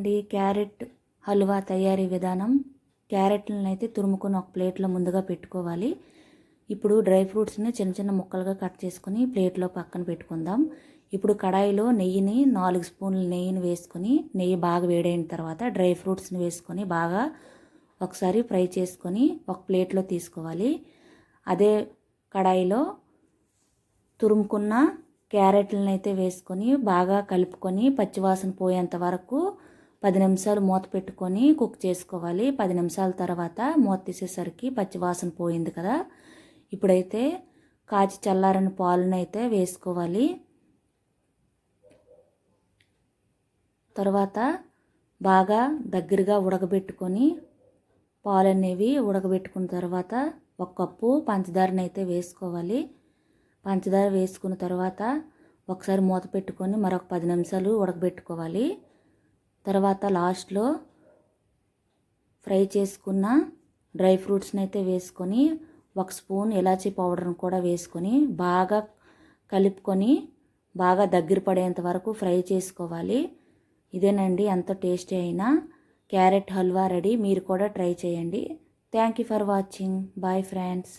అండి క్యారెట్ హల్వా తయారీ విధానం. క్యారెట్లను అయితే తురుముకొని ఒక ప్లేట్లో ముందుగా పెట్టుకోవాలి. ఇప్పుడు డ్రై ఫ్రూట్స్ని చిన్న చిన్న ముక్కలుగా కట్ చేసుకొని ప్లేట్లో పక్కన పెట్టుకుందాం. ఇప్పుడు కడాయిలో నెయ్యిని నాలుగు స్పూన్ల నెయ్యిని వేసుకొని నెయ్యి బాగా వేడైన తర్వాత డ్రై ఫ్రూట్స్ని వేసుకొని బాగా ఒకసారి ఫ్రై చేసుకొని ఒక ప్లేట్లో తీసుకోవాలి. అదే కడాయిలో తురుముకున్న క్యారెట్లను అయితే వేసుకొని బాగా కలుపుకొని పచ్చివాసన పోయేంత వరకు పది నిమిషాలు మూత పెట్టుకొని కుక్ చేసుకోవాలి. పది నిమిషాల తర్వాత మూత తీసేసరికి పచ్చివాసన పోయింది కదా. ఇప్పుడైతే కాచి చల్లారని పాలను అయితే వేసుకోవాలి. తర్వాత బాగా దగ్గరగా ఉడకబెట్టుకొని పాలు అనేవి ఉడకబెట్టుకున్న తర్వాత ఒక కప్పు పంచదారని అయితే వేసుకోవాలి. పంచదార వేసుకున్న తర్వాత ఒకసారి మూత పెట్టుకొని మరొక పది నిమిషాలు ఉడకబెట్టుకోవాలి. తర్వాత లాస్ట్లో ఫ్రై చేసుకున్న డ్రై ఫ్రూట్స్ని అయితే వేసుకొని ఒక స్పూన్ ఇలాచీ పౌడర్ని కూడా వేసుకొని బాగా కలుపుకొని బాగా దగ్గర పడేంత వరకు ఫ్రై చేసుకోవాలి. ఇదేనండి ఎంతో టేస్టీ అయినా క్యారెట్ హల్వా రెడీ. మీరు కూడా ట్రై చేయండి. Thank you for watching. Bye friends.